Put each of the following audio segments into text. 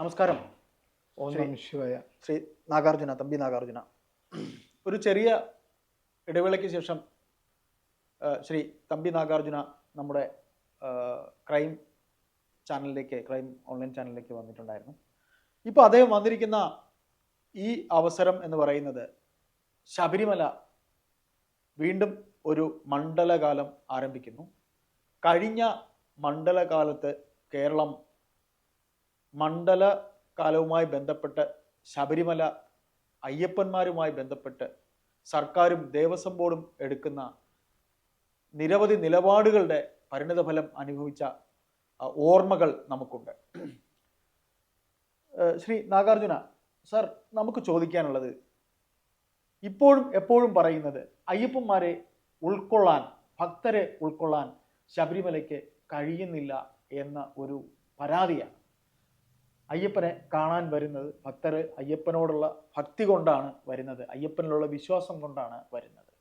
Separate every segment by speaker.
Speaker 1: നമസ്കാരം. ശ്രീ നാഗാർജുന തമ്പി നാഗാർജുന. ഒരു ചെറിയ ഇടവേളയ്ക്ക് ശേഷം ശ്രീ തമ്പി നാഗാർജുന നമ്മുടെ ക്രൈം ചാനലിലേക്ക് ക്രൈം ഓൺലൈൻ ചാനലിലേക്ക് വന്നിട്ടുണ്ടായിരുന്നു. ഇപ്പോൾ അദ്ദേഹം വന്നിരിക്കുന്ന ഈ അവസരം എന്ന് പറയുന്നത് ശബരിമല വീണ്ടും ഒരു മണ്ഡലകാലം ആരംഭിക്കുന്നു. കഴിഞ്ഞ മണ്ഡലകാലത്ത് കേരളം മണ്ഡല കാലവുമായി ബന്ധപ്പെട്ട് ശബരിമല അയ്യപ്പന്മാരുമായി ബന്ധപ്പെട്ട് സർക്കാരും ദേവസ്വം ബോർഡും എടുക്കുന്ന നിരവധി നിലപാടുകളുടെ പരിണിതഫലം അനുഭവിച്ച ഓർമ്മകൾ നമുക്കുണ്ട്. ശ്രീ നാഗാർജുന സർ നമുക്ക് ചോദിക്കാനുള്ളത് ഇപ്പോഴും എപ്പോഴും പറയുന്നത് അയ്യപ്പന്മാരെ ഉൾക്കൊള്ളാൻ ഭക്തരെ ഉൾക്കൊള്ളാൻ ശബരിമലയ്ക്ക് കഴിയുന്നില്ല എന്ന ഒരു പരാതിയാണ്. അയ്യപ്പനെ കാണാൻ വരുന്നത് ഭക്തർ അയ്യപ്പനോടുള്ള ഭക്തി കൊണ്ടാണ് വരുന്നത്. അയ്യപ്പനിലുള്ള വിശ്വാസം കൊണ്ടാണ് വരുന്നത്.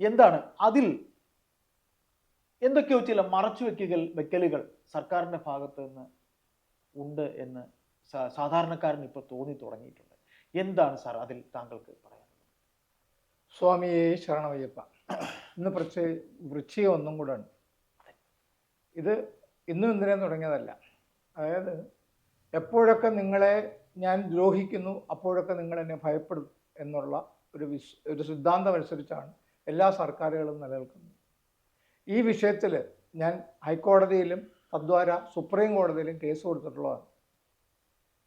Speaker 1: എന്താണ്? അതിൽ എന്തൊക്കെയോ ചില മറച്ചു വെക്കുകൾ വെക്കലുകൾ സർക്കാരിന്റെ ഭാഗത്ത് നിന്ന് ഉണ്ട് എന്ന് സാധാരണക്കാരന് ഇപ്പോൾ തോന്നി തുടങ്ങിയിട്ടുണ്ട്. എന്താണ് സാർ അതിൽ താങ്കൾക്ക് പറയാനുള്ളത്?
Speaker 2: സ്വാമിയെ ശരണമയ്യപ്പ. ഇന്ന് കുറച്ച് വൃശ്ചികം ഒന്നും കൂടെ ഉണ്ട്. ഇത് ഇന്നും ഇന്നലെ തുടങ്ങിയതല്ല. അതായത് എപ്പോഴൊക്കെ നിങ്ങളെ ഞാൻ ദ്രോഹിക്കുന്നു അപ്പോഴൊക്കെ നിങ്ങൾ എന്നെ ഭയപ്പെടും എന്നുള്ള ഒരു വിശ് ഒരു സിദ്ധാന്തം അനുസരിച്ചാണ് എല്ലാ സർക്കാരുകളും നിലനിൽക്കുന്നത്. ഈ വിഷയത്തിൽ ഞാൻ ഹൈക്കോടതിയിലും തദ്വാര സുപ്രീം കോടതിയിലും കേസ് കൊടുത്തിട്ടുള്ളതാണ്.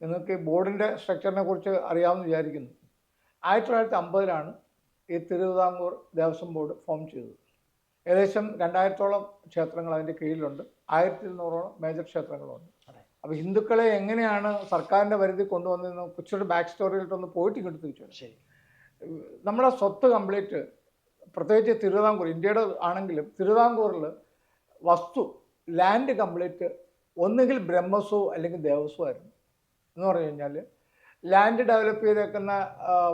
Speaker 2: നിങ്ങൾക്ക് ഈ ബോർഡിന്റെ സ്ട്രക്ചറിനെ കുറിച്ച് അറിയാമെന്ന് വിചാരിക്കുന്നു. ആയിരത്തി തൊള്ളായിരത്തി അമ്പതിലാണ് ഈ തിരുവിതാംകൂർ ദേവസ്വം ബോർഡ് ഫോം ചെയ്തത്. ഏകദേശം രണ്ടായിരത്തോളം ക്ഷേത്രങ്ങൾ അതിന്റെ കീഴിലുണ്ട്. ആയിരത്തി ഇരുന്നൂറോളം മേജർ ക്ഷേത്രങ്ങളുണ്ട്. അപ്പോൾ ഹിന്ദുക്കളെ എങ്ങനെയാണ് സർക്കാരിന്റെ പരിധി കൊണ്ടുവന്നതെന്ന് കൊച്ചിയുടെ ബാക്ക് സ്റ്റോറിയിലോട്ടൊന്ന് പോയിട്ട് ഇങ്ങോട്ട് തിരിച്ചു
Speaker 1: ശരി.
Speaker 2: നമ്മുടെ സ്വത്ത് കംപ്ലീറ്റ് പ്രത്യേകിച്ച് തിരുവിതാംകൂർ ഇന്ത്യയുടെ ആണെങ്കിലും തിരുവിതാംകൂറിൽ വസ്തു ലാൻഡ് കംപ്ലീറ്റ് ഒന്നുകിൽ ബ്രഹ്മസോ അല്ലെങ്കിൽ ദേവസ്വോ ആയിരുന്നു. എന്ന് പറഞ്ഞു കഴിഞ്ഞാൽ ലാൻഡ് ഡെവലപ്പ് ചെയ്തേക്കുന്ന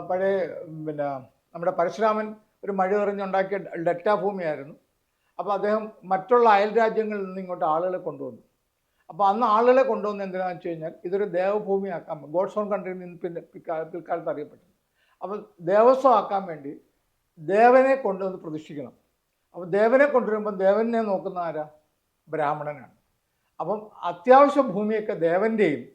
Speaker 2: പഴയ പിന്നെ നമ്മുടെ പരശുരാമൻ ഒരു മഴ എറിഞ്ഞുണ്ടാക്കിയ ഡെറ്റാ ഭൂമിയായിരുന്നു. അപ്പോൾ അദ്ദേഹം മറ്റുള്ള അയൽ രാജ്യങ്ങളിൽ നിന്ന് ഇങ്ങോട്ട് ആളുകളെ കൊണ്ടുവന്നു. അപ്പോൾ അന്ന് ആളുകളെ കൊണ്ടുവന്ന് എന്തിനാണെന്ന് വെച്ച് കഴിഞ്ഞാൽ ഇതൊരു ദേവഭൂമിയാക്കാൻ ഗോഡ്സ് ഓൺ കൺട്രിയിൽ നിന്ന് പിന്നെ പിൽക്കാ- പിൽക്കാലത്ത് അറിയപ്പെട്ടത്. അപ്പോൾ ദേവസ്വം ആക്കാൻ വേണ്ടി ദേവനെ കൊണ്ടുവന്ന് പ്രതിഷ്ഠിക്കണം. അപ്പോൾ ദേവനെ കൊണ്ടുവരുമ്പോൾ ദേവനെ നോക്കുന്ന ആരാ? ബ്രാഹ്മണനാണ്. അപ്പം അത്യാവശ്യ ഭൂമിയൊക്കെ ദേവന്റെയും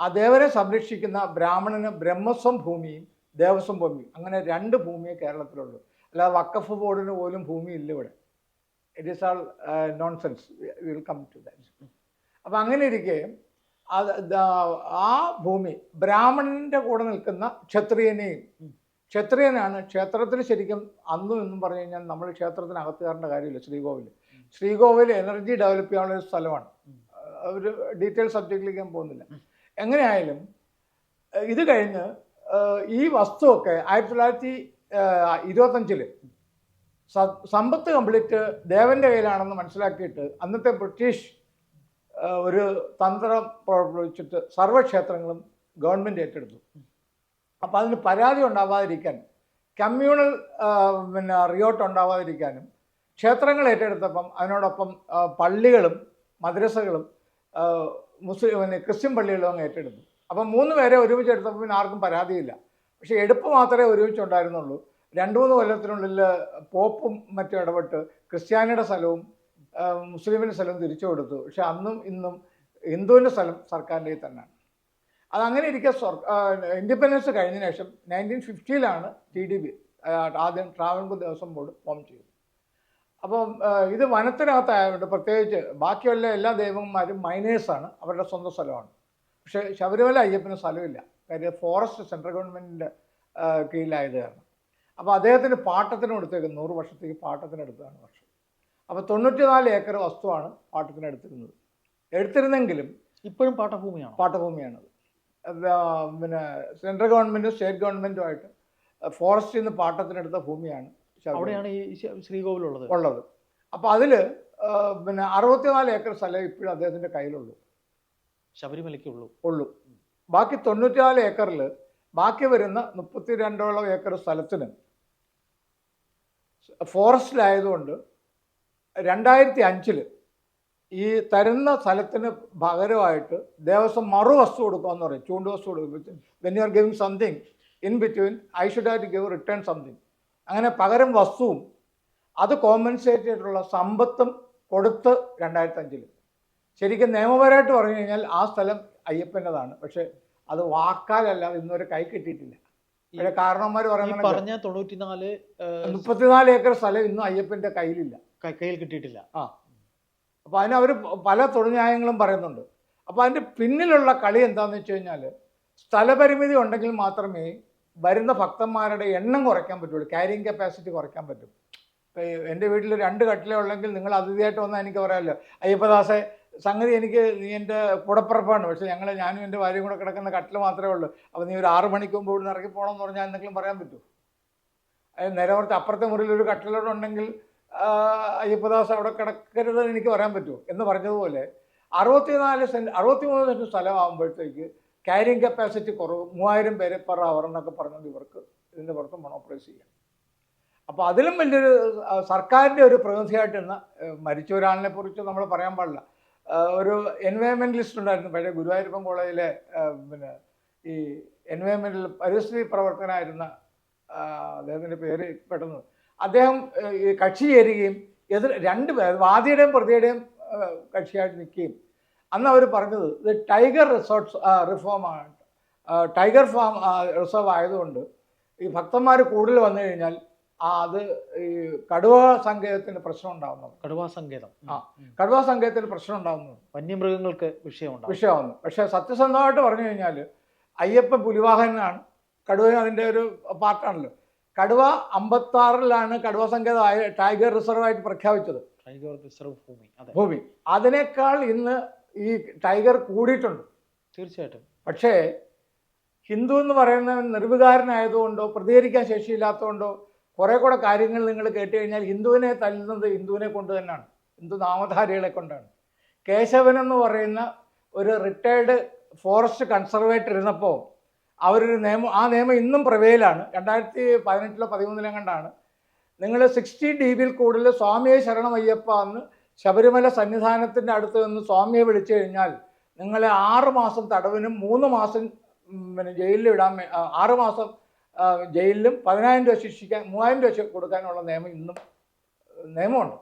Speaker 2: ആ ദേവനെ സംരക്ഷിക്കുന്ന ബ്രാഹ്മണന് ബ്രഹ്മസ്വം ഭൂമിയും ദേവസ്വം ഭൂമിയും. അങ്ങനെ രണ്ട് ഭൂമിയെ കേരളത്തിലുള്ളൂ. അല്ലാതെ വക്കഫ് ബോർഡിന് പോലും ഭൂമി ഇല്ല ഇവിടെ it is all nonsense will come to that അപ്പം അങ്ങനെ ഇരിക്കെ അത് ആ ഭൂമി ബ്രാഹ്മണന്റെ കൂടെ നിൽക്കുന്ന ക്ഷത്രിയനെയും ക്ഷത്രിയനാണ് ക്ഷേത്രത്തിൽ ശരിക്കും അന്നും എന്നും പറഞ്ഞു കഴിഞ്ഞാൽ നമ്മൾ ക്ഷേത്രത്തിനകത്ത് കയറേണ്ട കാര്യമില്ല ശ്രീകോവിൽ ശ്രീകോവിൽ എനർജി ഡെവലപ്പ് ചെയ്യാനുള്ള ഒരു സ്ഥലമാണ്. ഒരു ഡീറ്റെയിൽ സബ്ജക്റ്റിലേക്ക് ഞാൻ പോകുന്നില്ല. എങ്ങനെയായാലും ഇത് കഴിഞ്ഞ് ഈ വസ്തുവൊക്കെ ആയിരത്തി തൊള്ളായിരത്തി ഇരുപത്തഞ്ചിൽ സമ്പത്ത് കംപ്ലീറ്റ് ദേവന്റെ കയ്യിലാണെന്ന് മനസ്സിലാക്കിയിട്ട് അന്നത്തെ ബ്രിട്ടീഷ് ഒരു തന്ത്രം പ്രവർത്തിച്ചിട്ട് സർവക്ഷേത്രങ്ങളും ഗവൺമെന്റ് ഏറ്റെടുത്തു. അപ്പോൾ അതിന് പരാതി ഉണ്ടാവാതിരിക്കാൻ കമ്മ്യൂണൽ പിന്നെ റിയോട്ട് ഉണ്ടാവാതിരിക്കാനും ക്ഷേത്രങ്ങൾ ഏറ്റെടുത്തപ്പം അതിനോടൊപ്പം പള്ളികളും മദ്രസകളും മുസ്ലിം പിന്നെ ക്രിസ്ത്യൻ പള്ളികളും അങ്ങ് ഏറ്റെടുത്തു. അപ്പം മൂന്ന് പേരെ ഒരുമിച്ച് എടുത്തപ്പോൾ പിന്നെ ആർക്കും പരാതിയില്ല. പക്ഷേ എടുപ്പ് മാത്രമേ ഒരുമിച്ച് ഉണ്ടായിരുന്നുള്ളൂ രണ്ട് മൂന്ന് കൊല്ലത്തിനുള്ളിൽ പോപ്പും മറ്റും ഇടപെട്ട് ക്രിസ്ത്യാനിയുടെ സ്ഥലവും ആ, മുസ്ലിമിന്റെ സ്ഥലവും തിരിച്ചു കൊടുത്തു. പക്ഷെ അന്നും ഇന്നും ഹിന്ദുവിന്റെ സ്ഥലം സർക്കാരിന്റെ കയ്യിൽ തന്നെയാണ് അതങ്ങനെ ഇരിക്കെ ഇൻഡിപെൻഡൻസ് കഴിഞ്ഞ ശേഷം നയന്റീൻ ഫിഫ്റ്റിയിലാണ് ടി ഡി ബി ആദ്യം ട്രാവൻകൂർ ദേവസ്വം ബോർഡ് ഫോം ചെയ്തത്. അപ്പം ഇത് വനത്തിനകത്തായതുകൊണ്ട് പ്രത്യേകിച്ച് ബാക്കിയുള്ള എല്ലാ ദൈവന്മാരും മൈനേഴ്സാണ് അവരുടെ സ്വന്തം സ്ഥലമാണ്. പക്ഷേ ശബരിമല അയ്യപ്പന് സ്ഥലമില്ല. കാര്യം ഫോറസ്റ്റ് സെൻട്രൽ ഗവൺമെന്റിന്റെ കീഴിലായത് കാരണം അപ്പോൾ അദ്ദേഹത്തിന് പാട്ടത്തിന് കൊടുത്തേക്ക് നൂറ് വർഷത്തേക്ക് പാട്ടത്തിന് എടുത്തതാണ് വർഷം. അപ്പോൾ തൊണ്ണൂറ്റിനാല് ഏക്കർ വസ്തുവാണ് പാട്ടത്തിന് എടുത്തിരുന്നത് എടുത്തിരുന്നെങ്കിലും
Speaker 1: ഇപ്പോഴും പാട്ടഭൂമിയാണ്?
Speaker 2: പാട്ടഭൂമിയാണത്. പിന്നെ സെൻട്രൽ ഗവൺമെന്റും സ്റ്റേറ്റ് ഗവൺമെന്റുമായിട്ട് ഫോറസ്റ്റിൽ നിന്ന് പാട്ടത്തിനെടുത്ത ഭൂമിയാണ്
Speaker 1: അവിടെയാണ് ഈ ശ്രീകോവിലുള്ളത്.
Speaker 2: ഉള്ളത്. അപ്പോൾ അതിൽ പിന്നെ അറുപത്തിനാല് ഏക്കർ സ്ഥലം ഇപ്പോഴും അദ്ദേഹത്തിന്റെ കയ്യിലുള്ളൂ.
Speaker 1: ശബരിമലയ്ക്കുള്ളൂ.
Speaker 2: ഉള്ളൂ. ബാക്കി തൊണ്ണൂറ്റിനാല് ഏക്കറിൽ ബാക്കി വരുന്ന മുപ്പത്തി രണ്ടോളം ഏക്കർ സ്ഥലത്തിന് ഫോറസ്റ്റിലായതുകൊണ്ട് രണ്ടായിരത്തി അഞ്ചിൽ ഈ തരുന്ന സ്ഥലത്തിന് പകരമായിട്ട് ദേവസ്വം മറു വസ്തു കൊടുക്കാന്ന് പറയും. ചൂണ്ട് വസ്തു കൊടുക്കും. When you are giving something in between I should have to give return something അങ്ങനെ പകരം വസ്തുവും അത് കോമ്പൻസേറ്റ് ചെയ്തിട്ടുള്ള സമ്പത്തും കൊടുത്ത് രണ്ടായിരത്തി അഞ്ചിൽ ശരിക്കും നിയമപരമായിട്ട് പറഞ്ഞു കഴിഞ്ഞാൽ ആ സ്ഥലം അയ്യപ്പന്റെതാണ്. പക്ഷേ അത് വാക്കാലല്ലാതെ ഇന്നൊരു കൈ കിട്ടിയിട്ടില്ല. കാരണവന്മാർ പറയുന്നത്
Speaker 1: പറഞ്ഞ തൊണ്ണൂറ്റിനാല്
Speaker 2: മുപ്പത്തിനാല് ഏക്കർ സ്ഥലം ഇന്നും അയ്യപ്പന്റെ കയ്യിലില്ല.
Speaker 1: കയ്യിൽ കിട്ടിയിട്ടില്ല. ആ.
Speaker 2: അപ്പോൾ അതിന് അവർ പല തൊഴിന്യായങ്ങളും പറയുന്നുണ്ട്. അപ്പോൾ അതിന്റെ പിന്നിലുള്ള കളി എന്താണെന്ന് വെച്ച് കഴിഞ്ഞാൽ സ്ഥലപരിമിതി ഉണ്ടെങ്കിൽ മാത്രമേ വരുന്ന ഭക്തന്മാരുടെ എണ്ണം കുറയ്ക്കാൻ പറ്റുള്ളൂ. ക്യാരിങ് കപ്പാസിറ്റി കുറയ്ക്കാൻ പറ്റും. ഇപ്പോൾ എന്റെ വീട്ടിൽ രണ്ട് കട്ടിലേ ഉള്ളെങ്കിൽ നിങ്ങൾ അതിഥിയായിട്ട് വന്നാൽ എനിക്ക് പറയാമല്ലോ അയ്യപ്പദാസെ സംഗതി എനിക്ക് നീ എന്റെ കുടപ്പുറപ്പാണ്. പക്ഷേ ഞങ്ങൾ ഞാനും എന്റെ ഭാര്യയും കൂടെ കിടക്കുന്ന കട്ടിൽ മാത്രമേ ഉള്ളൂ. അപ്പോൾ നീ ഒരു ആറ് മണിക്ക് മുമ്പ് ഇവിടെ ഇറങ്ങി പോകണം എന്ന് പറഞ്ഞാൽ എന്തെങ്കിലും പറയാൻ പറ്റുമോ നേരെ കുറച്ച് അപ്പുറത്തെ മുറിയിൽ ഒരു കട്ടിലോട് ഉണ്ടെങ്കിൽ ആ, അയ്യപ്പദാസ് അവിടെ കിടക്കരുതെന്ന് എനിക്ക് പറയാൻ പറ്റുമോ? എന്ന് പറഞ്ഞതുപോലെ അറുപത്തിനാല് സെന്റ് അറുപത്തിമൂന്ന് സെന്റ് സ്ഥലമാകുമ്പോഴത്തേക്ക് ക്യാരിങ് കപ്പാസിറ്റി കുറവ് മൂവായിരം പേരെ പെർ അവർ എന്നൊക്കെ പറഞ്ഞത് ഇവർക്ക് ഇതിന്റെ പുറത്ത് മൊണോപ്രൈസ് ചെയ്യാം. അപ്പോൾ അതിലും വലിയൊരു സർക്കാരിന്റെ ഒരു പ്രതിനിധിയായിട്ട് ഇന്ന് മരിച്ച ഒരാളിനെ കുറിച്ച് നമ്മൾ പറയാൻ പാടില്ല. ഒരു എൻവയോൺമെന്റലിസ്റ്റ് ഉണ്ടായിരുന്നു. പഴയ ഗുരുവായൂരപ്പൻ കോളേജിലെ പിന്നെ ഈ എൻവയോൺമെന്റൽ പരിസ്ഥിതി പ്രവർത്തനായിരുന്ന അദ്ദേഹത്തിന്റെ പേര് പെട്ടെന്ന് അദ്ദേഹം ഈ കക്ഷി ചേരുകയും എതിർ രണ്ട് പേർ വാദിയുടെയും പ്രതിയുടെയും കക്ഷിയായിട്ട് നിൽക്കുകയും. അന്ന് അവർ പറഞ്ഞത് ഇത് ടൈഗർ റിസോർട്ട്സ് റിഫോം ആണ്. ടൈഗർ ഫാം റിസർവ് ആയതുകൊണ്ട് ഈ ഭക്തന്മാർ കൂടുതൽ വന്നു കഴിഞ്ഞാൽ ആ അത് ഈ കടുവ സങ്കേതത്തിന് പ്രശ്നം ഉണ്ടാകുന്നു
Speaker 1: കടുവാ സങ്കേതം.
Speaker 2: ആ. കടുവ സങ്കേതത്തിന് പ്രശ്നം ഉണ്ടാകുന്നു
Speaker 1: വന്യമൃഗങ്ങൾക്ക് വിഷയമുണ്ടാവും.
Speaker 2: വിഷയമാകുന്നു പക്ഷേ സത്യസന്ധമായിട്ട് പറഞ്ഞു കഴിഞ്ഞാൽ അയ്യപ്പൻ പുലിവാഹനാണ്. കടുവ അതിന്റെ ഒരു പാർട്ടാണല്ലോ. കടുവ അമ്പത്താറിലാണ് കടുവ സങ്കേതമായ ടൈഗർ റിസർവ് ആയിട്ട് പ്രഖ്യാപിച്ചത്.
Speaker 1: ടൈഗർ റിസർവ് ഭൂമി
Speaker 2: ഭൂമി. അതിനേക്കാൾ ഇന്ന് ഈ ടൈഗർ കൂടിയിട്ടുണ്ട്.
Speaker 1: തീർച്ചയായിട്ടും.
Speaker 2: പക്ഷേ ഹിന്ദു എന്ന് പറയുന്ന നിർവികാരനായതുകൊണ്ടോ പ്രതികരിക്കാൻ ശേഷിയില്ലാത്തതുകൊണ്ടോ കുറേ കൂടെ കാര്യങ്ങൾ നിങ്ങൾ കേട്ട് കഴിഞ്ഞാൽ ഹിന്ദുവിനെ തല്ലുന്നത് ഹിന്ദുവിനെ കൊണ്ട് തന്നെയാണ്. ഹിന്ദു നാമധാരികളെ കൊണ്ടാണ്. കേശവൻ എന്ന് പറയുന്ന ഒരു റിട്ടയർഡ് ഫോറസ്റ്റ് കൺസർവേറ്റർ ഇരുന്നപ്പോൾ അവരൊരു നിയമം ആ നിയമം ഇന്നും പ്രവേലാണ് രണ്ടായിരത്തി പതിനെട്ടിലോ പതിമൂന്നിലോ കണ്ടാണ് നിങ്ങൾ സിക്സ്റ്റി ഡി ബിയിൽ കൂടുതൽ സ്വാമിയെ ശരണമയ്യപ്പ എന്ന് ശബരിമല സന്നിധാനത്തിന്റെ അടുത്ത് നിന്ന് സ്വാമിയെ വിളിച്ചു കഴിഞ്ഞാൽ നിങ്ങളെ ആറ് മാസം തടവിനും മൂന്ന് മാസം പിന്നെ ജയിലിൽ ഇടാൻ ആറ് മാസം ജയിലിലും പതിനായിരം രൂപ ശിക്ഷിക്കാൻ മൂവായിരം രൂപ കൊടുക്കാനുള്ള നിയമം ഇന്നും നിയമമുണ്ട്.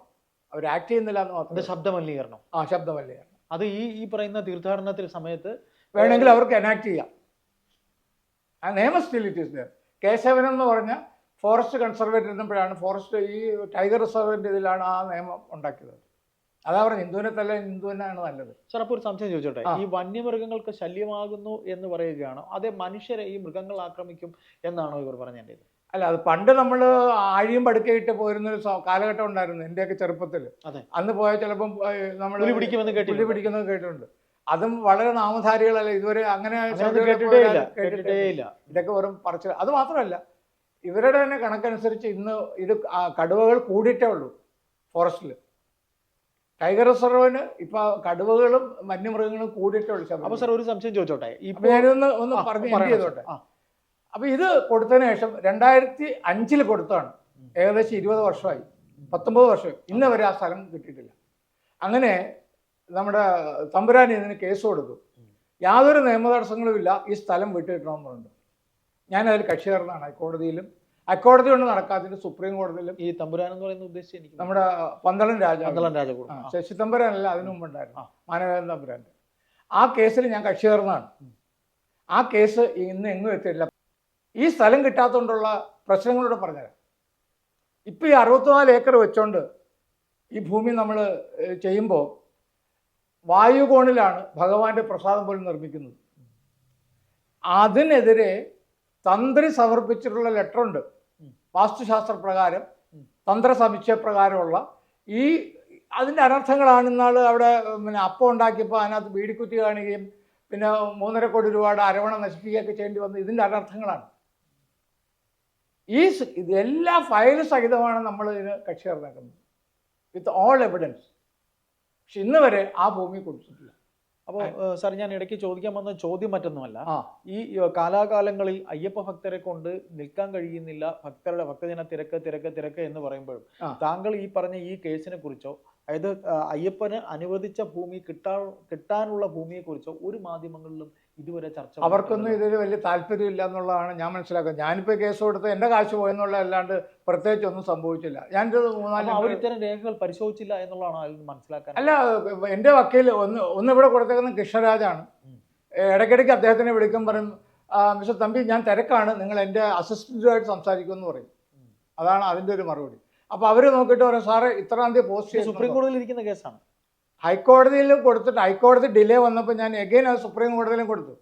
Speaker 2: അവർ ആക്ട് ചെയ്യുന്നില്ല എന്ന് മാത്രം
Speaker 1: ശബ്ദമലിനീകരണം.
Speaker 2: ആ ശബ്ദമല്ലേ
Speaker 1: അത് ഈ ഈ പറയുന്ന തീർത്ഥാടനത്തിൽ സമയത്ത്
Speaker 2: വേണമെങ്കിൽ അവർക്ക് എനാക്ട് ചെയ്യാം. ആ നിയമം still it is there Keshavan എന്ന് പറഞ്ഞ ഫോറസ്റ്റ് കൺസർവേറ്റർ ഇരുന്നപ്പോഴാണ് ഫോറസ്റ്റ് ഈ ടൈഗർ റിസർവിന്റെ ഇതിലാണ് ആ നിയമം ഉണ്ടാക്കിയത്. അതാ പറഞ്ഞു ഹിന്ദുവിനെ തല്ല ഹിന്ദു തന്നെയാണ് നല്ലത്.
Speaker 1: സാർ അപ്പോൾ ഒരു സംശയം ചോദിച്ചോട്ടെ. ഈ വന്യമൃഗങ്ങൾക്ക് ശല്യമാകുന്നു എന്ന് പറയുകയാണോ? അതേ മനുഷ്യരെ ഈ മൃഗങ്ങൾ ആക്രമിക്കും എന്നാണോ ഇവർ പറഞ്ഞത്
Speaker 2: അല്ല അത് പണ്ട് നമ്മൾ ആഴിയും പടുക്കയിട്ട് പോയിരുന്ന ഒരു കാലഘട്ടം ഉണ്ടായിരുന്നു എന്റെയൊക്കെ ചെറുപ്പത്തിൽ അന്ന് പോയാൽ ചിലപ്പം നമ്മൾ
Speaker 1: പിടിക്കുമെന്ന് കേട്ടില്ല
Speaker 2: പിടിക്കുന്നത് കേട്ടിട്ടുണ്ട്. അതും വളരെ നാമധാരികളല്ല? ഇതുവരെ അങ്ങനെ
Speaker 1: കേട്ടിട്ടേ ഇല്ല.
Speaker 2: ഇതൊക്കെ വെറും പറച്ചിൽ. അത് മാത്രമല്ല ഇവരുടെ തന്നെ കണക്കനുസരിച്ച് ഇന്ന് ഇത് കടുവകൾ കൂടിയിട്ടേ ഉള്ളൂ ഫോറസ്റ്റിൽ ടൈഗർ റിസർവിന് ഇപ്പൊ കടുവകളും വന്യമൃഗങ്ങളും കൂടിയിട്ടേ ഉള്ളൂ
Speaker 1: അപ്പൊ. സാർ ഒരു സംശയം ചോദിച്ചോട്ടെ? ഇപ്പൊ
Speaker 2: ഞാനൊന്ന് ഒന്ന് പറഞ്ഞു ചെയ്തോട്ടെ അപ്പൊ ഇത് കൊടുത്തതിന് ശേഷം രണ്ടായിരത്തി അഞ്ചിൽ കൊടുത്തതാണ്. ഏകദേശം ഇരുപത് വർഷമായി. പത്തൊമ്പത് വർഷം. ഇന്ന് വരെ ആ സ്ഥലം കിട്ടിയിട്ടില്ല. അങ്ങനെ നമ്മുടെ തമ്പുരാൻ ഇതിന് കേസ് കൊടുത്തു. യാതൊരു നിയമ തടസ്സങ്ങളും ഇല്ല ഈ സ്ഥലം വിട്ടുകിട്ടണമെന്നുണ്ട്. ഞാൻ അതിൽ കക്ഷി ചേർന്നതാണ് ഹൈക്കോടതിയിലും ഹൈക്കോടതി കൊണ്ട് നടക്കാത്തതിന് സുപ്രീം കോടതിയിലും
Speaker 1: ഈ തമ്പുരാൻ എന്ന് പറയുന്ന ഉദ്ദേശിച്ച് എനിക്ക്
Speaker 2: നമ്മുടെ പന്തളം രാജ
Speaker 1: പന്തളം
Speaker 2: ആ. ശശി തമ്പുരാനല്ല അതിനു മുമ്പുണ്ടായിരുന്നു. മാനവേദൻ തമ്പുരാന്റെ. ആ കേസിൽ ഞാൻ കക്ഷി ചേർന്നതാണ്
Speaker 1: ആ
Speaker 2: ആ കേസ് ഇന്ന് എങ്ങും എത്തിയില്ല ഈ സ്ഥലം കിട്ടാത്തതുകൊണ്ടുള്ള പ്രശ്നങ്ങളോട് പറഞ്ഞുതരാം. ഇപ്പം ഈ അറുപത്തിനാല് ഏക്കർ വെച്ചോണ്ട് ഈ ഭൂമി നമ്മൾ ചെയ്യുമ്പോൾ വായുകോണിലാണ് ഭഗവാന്റെ പ്രസാദം പോലും നിർമ്മിക്കുന്നത്. അതിനെതിരെ തന്ത്രി സമർപ്പിച്ചിട്ടുള്ള ലെറ്റർ
Speaker 1: ഉണ്ട്
Speaker 2: വാസ്തുശാസ്ത്ര പ്രകാരം തന്ത്ര സമുച്ചയ പ്രകാരമുള്ള ഈ അതിന്റെ അനർത്ഥങ്ങളാണ് ഇന്നാൾ അവിടെ പിന്നെ അപ്പം ഉണ്ടാക്കിയപ്പോൾ അതിനകത്ത് വീടിക്കുത്തി കാണുകയും പിന്നെ മൂന്നര കോടി രൂപയുടെ അരവണ നശിപ്പിക്കുകയൊക്കെ ചെയ്യേണ്ടി വന്നത് ഇതിന്റെ അനർത്ഥങ്ങളാണ്. ഈ ഇതെല്ലാം ഇത് ഫയൽ സഹിതമാണ് നമ്മൾ ഇതിന് കക്ഷി ചേർന്നേക്കുന്നത് വിത്ത് ഓൾ എവിഡൻസ് പക്ഷെ ഇന്ന് വരെ ആ ഭൂമി കൊടുത്തിട്ടില്ല.
Speaker 1: അപ്പോൾ സാർ ഞാൻ ഇടയ്ക്ക് ചോദിക്കാൻ വന്ന ചോദ്യം മറ്റൊന്നുമല്ല. ഈ കാലാകാലങ്ങളിൽ അയ്യപ്പ ഭക്തരെ കൊണ്ട് നിൽക്കാൻ കഴിയുന്നില്ല ഭക്തരുടെ ഭക്തജന തിരക്ക് തിരക്ക് തിരക്ക് എന്ന് പറയുമ്പോഴും താങ്കൾ ഈ പറഞ്ഞ ഈ കേസിനെ കുറിച്ചോ അതായത് അയ്യപ്പന് അനുവദിച്ച ഭൂമി കിട്ടാൻ കിട്ടാനുള്ള ഭൂമിയെക്കുറിച്ച് ഒരു മാധ്യമങ്ങളിലും ഇതുവരെ ചർച്ച
Speaker 2: അവർക്കൊന്നും. ഇതിൽ വലിയ താല്പര്യമില്ല എന്നുള്ളതാണ് ഞാൻ മനസ്സിലാക്കുന്നത് ഞാനിപ്പോൾ കേസ് കൊടുത്ത് എന്റെ കാശ് പോയെന്നുള്ള അല്ലാണ്ട് പ്രത്യേകിച്ച് ഒന്നും സംഭവിച്ചില്ല
Speaker 1: ഞാൻ അവർ ഇത്തരം രേഖകൾ പരിശോധിച്ചില്ല എന്നുള്ളതാണ് അതിൽ മനസ്സിലാക്കാൻ
Speaker 2: അല്ല എന്റെ വക്കീൽ ഒന്ന് ഒന്ന് ഇവിടെ കൊടുത്തേക്കുന്ന കൃഷ്ണരാജാണ്. ഇടയ്ക്കിടയ്ക്ക് അദ്ദേഹത്തിനെ വിളിക്കും പറയും മിസ്റ്റർ തമ്പി ഞാൻ തിരക്കാണ് നിങ്ങൾ എന്റെ അസിസ്റ്റന്റുമായിട്ട് സംസാരിക്കുമെന്ന് പറയും. അതാണ് അതിന്റെ ഒരു മറുപടി അപ്പോൾ അവർ നോക്കിയിട്ട് പറയും സാറേ ഇത്രാം തീയതി പോസ്റ്റ്
Speaker 1: ചെയ്തു സുപ്രീം കോടതിയിൽ ഇരിക്കുന്ന കേസാണ്.
Speaker 2: ഹൈക്കോടതിയിൽ കൊടുത്തിട്ട് ഹൈക്കോടതി ഡിലേ വന്നപ്പോൾ ഞാൻ എഗെയിൻ അത് സുപ്രീം കോടതിയിലും കൊടുത്തു.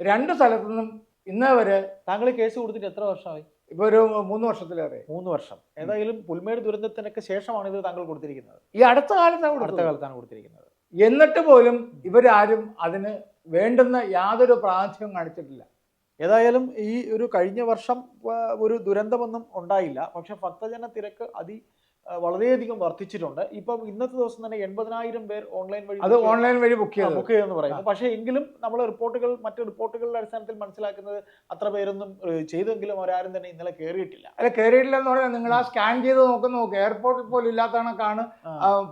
Speaker 2: രണ്ട് സ്ഥലത്തു നിന്നും ഇന്നേ വരെ
Speaker 1: താങ്കൾ കേസ് കൊടുത്തിട്ട് എത്ര വർഷമായി?
Speaker 2: ഇപ്പോൾ ഒരു മൂന്ന് വർഷത്തിലേറെ.
Speaker 1: മൂന്ന് വർഷം. ഏതായാലും പുൽമേട് ദുരന്തത്തിനൊക്കെ ശേഷമാണ് ഇത് താങ്കൾ കൊടുത്തിരിക്കുന്നത്.
Speaker 2: ഈ അടുത്ത കാലത്താണ്
Speaker 1: അടുത്ത കാലത്താണ് കൊടുത്തിരിക്കുന്നത്.
Speaker 2: എന്നിട്ട് പോലും ഇവരാരും അതിന് വേണ്ടുന്ന യാതൊരു പ്രാതിനിധ്യവും കാണിച്ചിട്ടില്ല.
Speaker 1: ഏതായാലും ഈ ഒരു കഴിഞ്ഞ വർഷം ഒരു ദുരന്തമൊന്നും ഉണ്ടായില്ല. പക്ഷെ ഭക്തജന തിരക്ക് അതി വളരെയധികം വർദ്ധിച്ചിട്ടുണ്ട്. ഇപ്പം ഇന്നത്തെ ദിവസം തന്നെ എൺപതിനായിരം പേർ ഓൺലൈൻ വഴി
Speaker 2: അത് ഓൺലൈൻ വഴി ബുക്ക് ചെയ്തു
Speaker 1: ബുക്ക് ചെയ്തെന്ന് പറയുന്നു. പക്ഷേ എങ്കിലും നമ്മൾ റിപ്പോർട്ടുകൾ മറ്റ് റിപ്പോർട്ടുകളുടെ അടിസ്ഥാനത്തിൽ മനസ്സിലാക്കുന്നത് അത്ര പേരൊന്നും ചെയ്തെങ്കിലും അവരാരും തന്നെ ഇന്നലെ കയറിയിട്ടില്ല
Speaker 2: അല്ല കയറിയിട്ടില്ല എന്ന് പറഞ്ഞാൽ നിങ്ങൾ ആ സ്കാൻ ചെയ്ത് നോക്കുന്ന. നോക്ക് എയർപോർട്ടിൽ പോലും ഇല്ലാത്ത കണക്കാണ്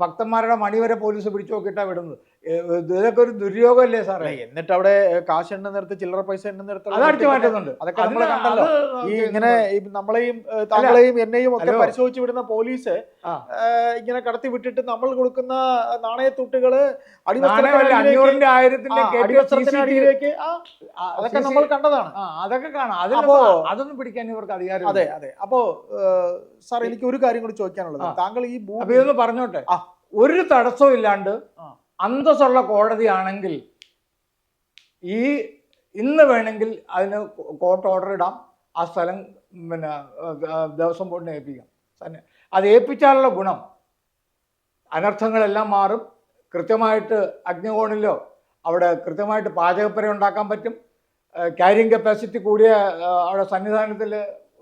Speaker 2: ഭക്തന്മാരുടെ മണി വരെ പോലീസ് പിടിച്ചു നോക്കിയിട്ടാണ് വിടുന്നത്. ഇതൊക്കെ ഒരു ദുര്യോഗമല്ലേ സാറേ?
Speaker 1: എന്നിട്ട് അവിടെ കാശ് എണ്ണ നിർത്തി ചില്ലറ പൈസ എണ്ണ നിർത്തി
Speaker 2: മാറ്റുന്നുണ്ട്
Speaker 1: അതൊക്കെ നമ്മൾ കണ്ടല്ലോ.
Speaker 2: അത്
Speaker 1: ഈ. ഇങ്ങനെ നമ്മളെയും താങ്കളെയും എന്നെയും ഒക്കെ പരിശോധിച്ചു വിടുന്ന പോലീസ് ഇങ്ങനെ കടത്തി വിട്ടിട്ട് നമ്മൾ കൊടുക്കുന്ന
Speaker 2: നാണയത്തൂട്ടുകൾ അടിവസ്ത്രത്തിന്റെ ആയിരത്തിന്റെ
Speaker 1: അതൊക്കെ നമ്മൾ കണ്ടതാണ്.
Speaker 2: അതൊക്കെ കാണാം.
Speaker 1: അപ്പോ-
Speaker 2: അതൊന്നും പിടിക്കാൻ ഇവർക്ക് അധികാരം
Speaker 1: അതെ അതെ. അപ്പോ സാർ എനിക്ക് ഒരു കാര്യം കൂടി ചോദിക്കാനുള്ളത്. താങ്കൾ ഈ ഭൂമി
Speaker 2: ഇതൊന്ന് പറഞ്ഞോട്ടെ? ഒരു തടസ്സവും ഇല്ലാണ്ട്. അന്തസ്സുള്ള കോടതിയാണെങ്കിൽ ഈ ഇന്ന് വേണമെങ്കിൽ അതിന് കോർട്ട് ഓർഡർ ഇടാം. ആ സ്ഥലം പിന്നെ ദേവസ്വം ബോർഡിനെ ഏൽപ്പിക്കാം. തന്നെ അത് ഏൽപ്പിച്ചാലുള്ള ഗുണം. അനർത്ഥങ്ങളെല്ലാം മാറും. കൃത്യമായിട്ട് അഗ്നികോണിലോ അവിടെ കൃത്യമായിട്ട് പാചകപ്പുര ഉണ്ടാക്കാൻ പറ്റും. ക്യാരിങ് കപ്പാസിറ്റി കൂടിയ അവിടെ സന്നിധാനത്തിൽ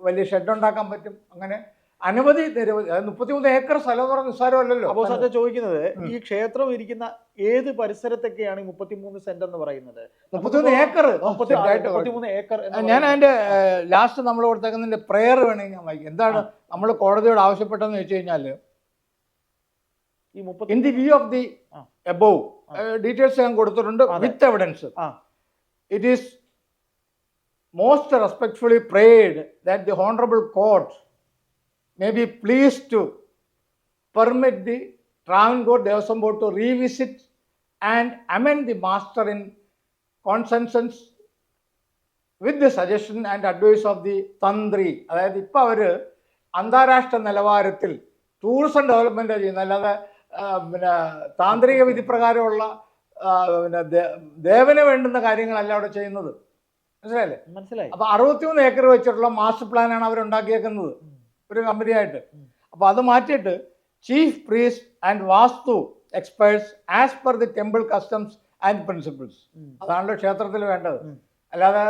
Speaker 2: വലിയ ഷെഡ് ഉണ്ടാക്കാൻ പറ്റും. അങ്ങനെ അനവധി നിരവധി മുപ്പത്തിമൂന്ന് ഏക്കർ സ്ഥലം എന്ന് പറഞ്ഞാൽ നിസ്സാരമല്ലല്ലോ.
Speaker 1: അപ്പോ സാറേ ചോദിക്കുന്നത് ഈ ക്ഷേത്രം ഇരിക്കുന്ന ഏത് പരിസരത്തൊക്കെയാണ് ഈ മുപ്പത്തിമൂന്ന് സെന്റ് എന്ന് പറയുന്നത്?
Speaker 2: മുപ്പത്തിമൂന്ന് ഏക്കർ.
Speaker 1: മുപ്പത്തിമൂന്ന് ഏക്കർ
Speaker 2: ഞാൻ. അതിന്റെ ലാസ്റ്റ് നമ്മൾ കൊടുത്തേക്കുന്നതിന്റെ പ്രയർ വേണമെങ്കിൽ ഞാൻ വായിക്കും. എന്താണ് നമ്മൾ കോടതിയോട് ആവശ്യപ്പെട്ടതെന്ന് വെച്ച് കഴിഞ്ഞാൽ
Speaker 1: ഈ മുപ്പത്തി
Speaker 2: in the view of the
Speaker 1: above
Speaker 2: above details ഞാൻ കൊടുത്തിട്ടുണ്ട് with evidence it is most respectfully prayed that the honourable court may be please to permit the Travancore Devaswom board to revisit and amend the master in consensus with the suggestion and advice of the tantri അതായത് ഇപ്പോൾ അവർ അന്താരാഷ്ട്ര നിലവാരത്തിൽ tourism development ചെയ്യുന്നത് അല്ലാതെ പിന്നെ താന്ത്രിക വിധി പ്രകാരമുള്ള പിന്നെ ദേവന് വേണ്ടുന്ന കാര്യങ്ങളല്ല അവിടെ ചെയ്യുന്നത്. മനസ്സിലായില്ലേ?
Speaker 1: മനസ്സിലായി.
Speaker 2: അപ്പോൾ അറുപത്തിമൂന്ന് ഏക്കർ വെച്ചിട്ടുള്ള മാസ്റ്റർ പ്ലാനാണ്
Speaker 1: ഉം.
Speaker 2: ഒരു കമ്പനിയായിട്ട്. അപ്പോൾ അത് മാറ്റിയിട്ട് chief priest and vastu experts as per the temple customs and principles. അതാണല്ലോ ക്ഷേത്രത്തിൽ വേണ്ടത്. അല്ലാതെ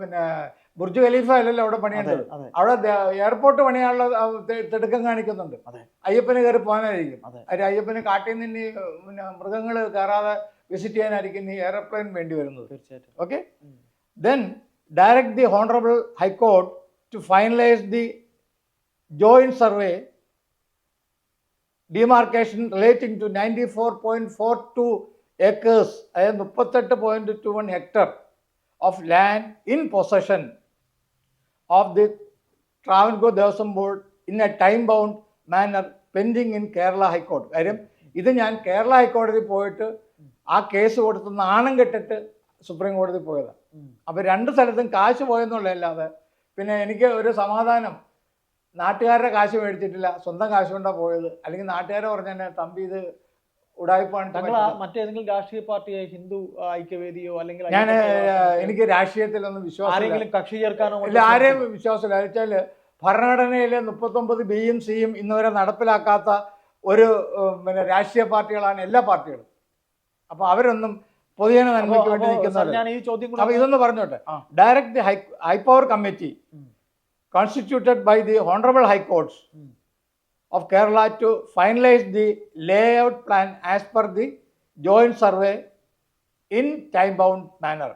Speaker 2: പിന്നെ ബുർജ് ഖലീഫ അല്ലല്ലോ അവിടെ പണിയേണ്ടത്. അവിടെ എയർപോർട്ട് പണിയാനുള്ള തിടുക്കം കാണിക്കുന്നുണ്ട്. അയ്യപ്പന് കയറി പോകാനായിരിക്കും.
Speaker 1: അതെ.
Speaker 2: അയ്യപ്പന് കാട്ടിൽ നിന്ന് പിന്നെ മൃഗങ്ങൾ കയറാതെ വിസിറ്റ് ചെയ്യാനായിരിക്കും ഈ എയർപ്ലെയിൻ വേണ്ടി വരുന്നത്.
Speaker 1: തീർച്ചയായിട്ടും.
Speaker 2: Okay then direct the honourable high court to finalise the joint survey demarcation relating to 94.42 acres അതായത് മുപ്പത്തെട്ട് point two one hectare of land in possession of the Travancore Devaswom board in a time bound manner pending in Kerala ഹൈക്കോടതി കാര്യം ഇത് ഞാൻ കേരള ഹൈക്കോടതി പോയിട്ട് ആ case കൊടുത്ത് നാണം കെട്ടിട്ട് സുപ്രീം കോടതി പോയതാണ്. അപ്പോൾ രണ്ട് സ്ഥലത്തും കാശ് പോയെന്നുള്ളതല്ലാതെ പിന്നെ എനിക്ക് ഒരു സമാധാനം നാട്ടുകാരുടെ കാശ് മേടിച്ചിട്ടില്ല. സ്വന്തം കാശ് കൊണ്ടാ പോയത്. അല്ലെങ്കിൽ നാട്ടുകാരെ പറഞ്ഞ തമ്പി ഇത് ഉടായ്പാണ്
Speaker 1: തങ്ങൾ മറ്റേതെങ്കിലും രാഷ്ട്രീയ പാർട്ടിയെ ഹിന്ദു ഐക്യവേദിയോ അല്ലെങ്കിൽ
Speaker 2: ഞാൻ എനിക്ക് രാഷ്ട്രീയത്തിലൊന്നും വിശ്വാസമില്ല.
Speaker 1: ആരെങ്കിലും കക്ഷി ചേർക്കാനോ
Speaker 2: ഇല്ല ആരെയും വിശ്വാസമില്ല. വെച്ചാൽ ഭരണഘടനയിലെ മുപ്പത്തൊമ്പത് ബിയും സിയും ഇന്നുവരെ നടപ്പിലാക്കാത്ത ഒരു പിന്നെ രാഷ്ട്രീയ പാർട്ടികളാണ് എല്ലാ പാർട്ടികളും. അപ്പൊ അവരൊന്നും പൊതുജന നന്മയ്ക്ക് വേണ്ടി
Speaker 1: നിൽക്കുന്നത്
Speaker 2: നിൽക്കുന്നവർ
Speaker 1: ഞാൻ ഈ ചോദ്യം കൂടി
Speaker 2: അപ്പൊ ഇതൊന്ന് പറഞ്ഞോട്ടെ. Direct high high power committee by the honourable high courts
Speaker 1: um.
Speaker 2: Of Kerala to finalise the layout plan as per the joint survey in time bound manner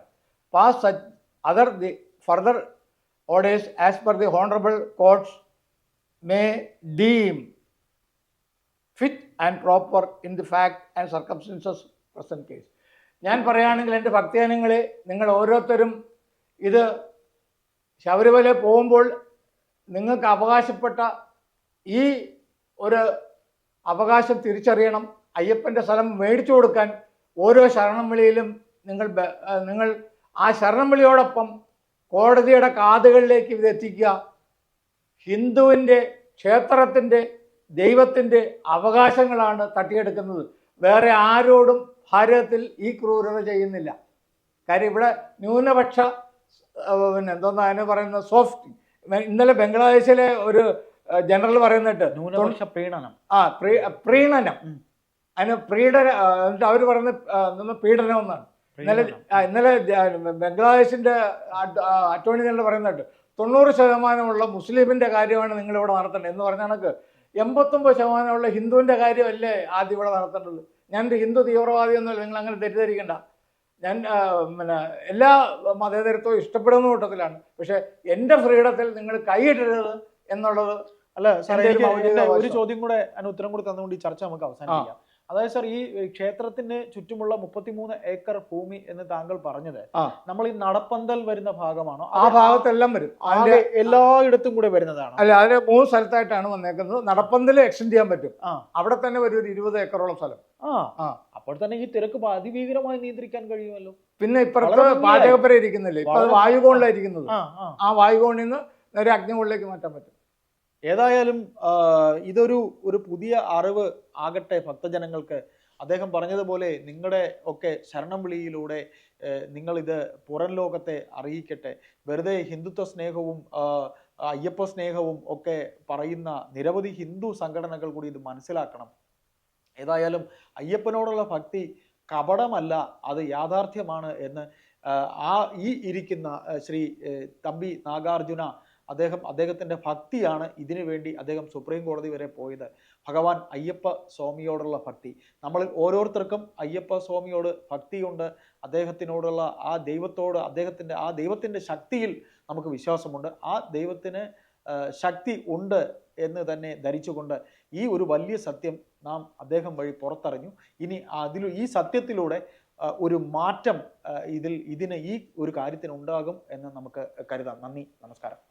Speaker 2: pass such other the further orders as per the honourable courts may deem fit and proper in the fact and circumstances present case ഞാൻ പറയുകയാണെങ്കിൽ എന്റെ ഭക്തജനങ്ങളെ നിങ്ങൾ ഓരോരുത്തരും ഇത് ശബരിമല പോകുമ്പോൾ നിങ്ങൾക്ക് അവകാശപ്പെട്ട ഈ ഒരു അവകാശം തിരിച്ചറിയണം. അയ്യപ്പന്റെ സ്ഥലം മേടിച്ചു കൊടുക്കാൻ ഓരോ ശരണം വിളിയിലും നിങ്ങൾ നിങ്ങൾ ആ ശരണം വിളിയോടൊപ്പം കോടതിയുടെ കാതുകളിലേക്ക് ഇതെത്തിക്കുക. ഹിന്ദുവിന്റെ ക്ഷേത്രത്തിന്റെ ദൈവത്തിന്റെ അവകാശങ്ങളാണ് തട്ടിയെടുക്കുന്നത്. വേറെ ആരോടും ഭാരതത്തിൽ ഈ ക്രൂരത ചെയ്യുന്നില്ല. കാര്യം ഇവിടെ ന്യൂനപക്ഷ പിന്നെ എന്തോന്നാണ് പറയുന്നത്? സോഫ്റ്റ്. ഇന്നലെ ബംഗ്ലാദേശിലെ ഒരു ജനറൽ പറയുന്നിട്ട്
Speaker 1: ന്യൂനപക്ഷ പ്രീണനം
Speaker 2: ആ പ്രീ- പ്രീണനം. അതിന് പ്രീഡന എന്നിട്ട് അവർ പറയുന്നത് പീഡനം എന്നാണ്. ഇന്നലെ ഇന്നലെ ബംഗ്ലാദേശിന്റെ അറ്റോർണി ജനറൽ പറയുന്നുണ്ട് തൊണ്ണൂറ് ശതമാനമുള്ള മുസ്ലിമിന്റെ കാര്യമാണ് നിങ്ങൾ ഇവിടെ നടത്തേണ്ടത് എന്ന് പറഞ്ഞ കണക്ക് എൺപത്തൊമ്പത് ശതമാനമുള്ള ഹിന്ദുവിന്റെ കാര്യമല്ലേ ആദ്യം ഇവിടെ നടത്തേണ്ടത്? ഞാൻ ഹിന്ദു തീവ്രവാദി ഒന്നുമല്ല നിങ്ങൾ അങ്ങനെ തെറ്റിദ്ധരിക്കണ്ട. ഞാൻ പിന്നെ എല്ലാ മതേതരത്വവും ഇഷ്ടപ്പെടുന്ന കൂട്ടത്തിലാണ്. പക്ഷെ എന്റെ ഫ്രീഡത്തിൽ നിങ്ങൾ കൈയിട്ടരുത് എന്നുള്ളത്
Speaker 1: അല്ല
Speaker 2: സാറേ ഒരു.
Speaker 1: ചോദ്യം കൂടെ അതിന് ഉത്തരം കൂടി തന്നുകൊണ്ട് ഈ ചർച്ച നമുക്ക് അവസാനിപ്പിക്കാം. അതായത് സാർ ഈ ക്ഷേത്രത്തിന് ചുറ്റുമുള്ള മുപ്പത്തിമൂന്ന് ഏക്കർ ഭൂമി എന്ന് താങ്കൾ പറഞ്ഞത് നമ്മൾ ഈ നടപ്പന്തൽ വരുന്ന ഭാഗമാണോ?
Speaker 2: ആ ഭാഗത്തെല്ലാം വരും. അതിന്റെ
Speaker 1: എല്ലായിടത്തും കൂടെ വരുന്നതാണ്?
Speaker 2: അല്ല അതിന് മൂന്ന് സ്ഥലത്തായിട്ടാണ് വന്നേക്കുന്നത്. നടപ്പന്തൽ എക്സ്റ്റെൻഡ് ചെയ്യാൻ പറ്റും. അവിടെ തന്നെ വരും ഒരു ഇരുപത് ഏക്കറോളം സ്ഥലം.
Speaker 1: ആ.
Speaker 2: ആ.
Speaker 1: അപ്പോൾ തന്നെ ഈ തിരക്ക് അതിഭീകരമായി നിയന്ത്രിക്കാൻ കഴിയുമല്ലോ.
Speaker 2: പിന്നെ ഇപ്പുറത്ത് പാചകപ്പുര ഇരിക്കുന്നില്ലേ? ഇപ്പൊ അത് വായുകോണിലായിരിക്കുന്നത്
Speaker 1: ആ
Speaker 2: വായുകോണിൽ നിന്ന് നേരെ അഗ്നികോണിലേക്ക് മാറ്റാൻ പറ്റും.
Speaker 1: ഏതായാലും ഇതൊരു ഒരു പുതിയ അറിവ് ആകട്ടെ ഭക്തജനങ്ങൾക്ക്. അദ്ദേഹം പറഞ്ഞതുപോലെ നിങ്ങളുടെ ഒക്കെ ശരണം വിളിയിലൂടെ നിങ്ങളിത് പുറം ലോകത്തെ അറിയിക്കട്ടെ. വെറുതെ ഹിന്ദുത്വ സ്നേഹവും അയ്യപ്പ സ്നേഹവും ഒക്കെ പറയുന്ന നിരവധി ഹിന്ദു സംഘടനകൾ കൂടി ഇത് മനസ്സിലാക്കണം. ഏതായാലും അയ്യപ്പനോടുള്ള ഭക്തി കപടമല്ല അത് യാഥാർത്ഥ്യമാണ് എന്ന് ആ ഈ ഇരിക്കുന്ന ശ്രീ തമ്പി നാഗാർജുന അദ്ദേഹം അദ്ദേഹത്തിന്റെ ഭക്തിയാണ് ഇതിനു വേണ്ടി അദ്ദേഹം സുപ്രീം കോടതി വരെ പോയത്. ഭഗവാൻ അയ്യപ്പ സ്വാമിയോടുള്ള ഭക്തി. നമ്മളിൽ ഓരോരുത്തർക്കും അയ്യപ്പ സ്വാമിയോട് ഭക്തിയുണ്ട്. അദ്ദേഹത്തിനോടുള്ള ആ ദൈവത്തോട് അദ്ദേഹത്തിന്റെ ആ ദൈവത്തിന്റെ ശക്തിയിൽ നമുക്ക് വിശ്വാസമുണ്ട്. ആ ദൈവത്തിന് ശക്തി ഉണ്ട് എന്ന് തന്നെ ധരിച്ചുകൊണ്ട് ഈ ഒരു വലിയ സത്യം നാം അദ്ദേഹം വഴി പുറത്തറിഞ്ഞു. ഇനി അതിൽ ഈ സത്യത്തിലൂടെ ഒരു മാറ്റം ഇതിൽ ഇതിന് ഈ ഒരു കാര്യത്തിന് ഉണ്ടാകും എന്ന് നമുക്ക് കരുതാം. നന്ദി നമസ്കാരം.